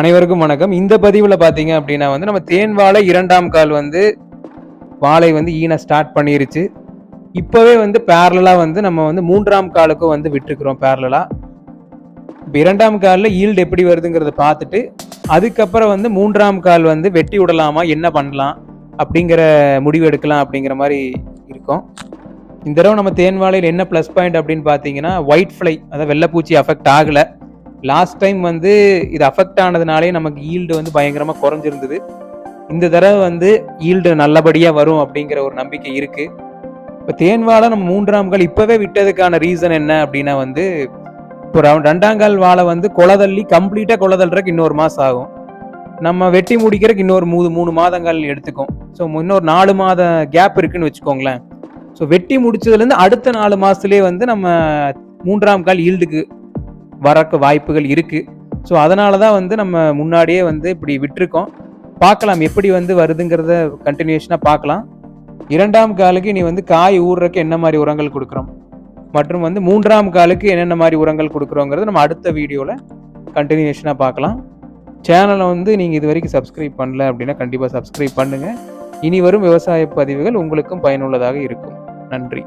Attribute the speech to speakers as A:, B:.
A: அனைவருக்கும் வணக்கம். இந்த பதிவில் பார்த்தீங்க அப்படின்னா வந்து நம்ம தேன் வாழை இரண்டாம் கால் வந்து வாழை வந்து ஈன ஸ்டார்ட் பண்ணிருச்சு. இப்போவே வந்து பேரலாக வந்து நம்ம வந்து மூன்றாம் காலுக்கும் வந்து விட்டுருக்குறோம் பேரலாக இப்போ இரண்டாம் காலில் ஈல்டு எப்படி வருதுங்கிறத பார்த்துட்டு அதுக்கப்புறம் வந்து மூன்றாம் கால் வந்து வெட்டி விடலாமா என்ன பண்ணலாம் அப்படிங்கிற முடிவு எடுக்கலாம் அப்படிங்கிற மாதிரி இருக்கும். இந்த தடவை நம்ம தேன் வாழையில் என்ன ப்ளஸ் பாயிண்ட் அப்படின்னு பார்த்தீங்கன்னா ஒயிட் ஃப்ளை அதாவது வெள்ளைப்பூச்சி அஃபெக்ட் ஆகலை. லாஸ்ட் டைம் வந்து இது அஃபெக்ட் ஆனதுனாலே நமக்கு ஈல்டு வந்து பயங்கரமாக குறைஞ்சிருந்தது. இந்த தடவை வந்து ஈல்டு நல்லபடியாக வரும் அப்படிங்கிற ஒரு நம்பிக்கை இருக்குது இப்போ தேன்வாழை நம்ம மூன்றாம் கால் இப்போவே விட்டதுக்கான ரீசன் என்ன அப்படின்னா வந்து இப்போ ரெண்டாங்கால் வாழை வந்து குளதள்ளி கம்ப்ளீட்டாக குளதள்ளுறதுக்கு இன்னொரு மாதம் ஆகும். நம்ம வெட்டி முடிக்கிறதுக்கு இன்னொரு மூணு மூணு மாதங்கள் எடுத்துக்கும். ஸோ இன்னொரு நாலு மாத கேப் இருக்குன்னு வச்சுக்கோங்களேன். ஸோ வெட்டி முடிச்சதுலேருந்து அடுத்த நாலு மாதத்துலேயே வந்து நம்ம மூன்றாம் கால் ஈல்டுக்கு வரக்கு வாய்ப்புகள் இருக்குது ஸோ அதனால தான் வந்து நம்ம முன்னாடியே வந்து இப்படி விட்டுருக்கோம். பார்க்கலாம் எப்படி வந்து வருதுங்கிறத கண்டினியூஷனாக பார்க்கலாம். இரண்டாம் காலுக்கு நீ வந்து காய் ஊறுறதுக்கு என்ன மாதிரி உரங்கள் கொடுக்குறோம்? மற்றும் வந்து மூன்றாம் காலுக்கு என்னென்ன மாதிரி உரங்கள் கொடுக்குறோங்கிறத நம்ம அடுத்த வீடியோவில் கண்டினியூஷனாக பார்க்கலாம். சேனலை வந்து நீங்கள் இது வரைக்கும் சப்ஸ்கிரைப் பண்ணல அப்படின்னா கண்டிப்பாக சப்ஸ்கிரைப் பண்ணுங்கள் இனி வரும் விவசாய பதிவுகள் உங்களுக்கும் பயனுள்ளதாக இருக்கும். நன்றி.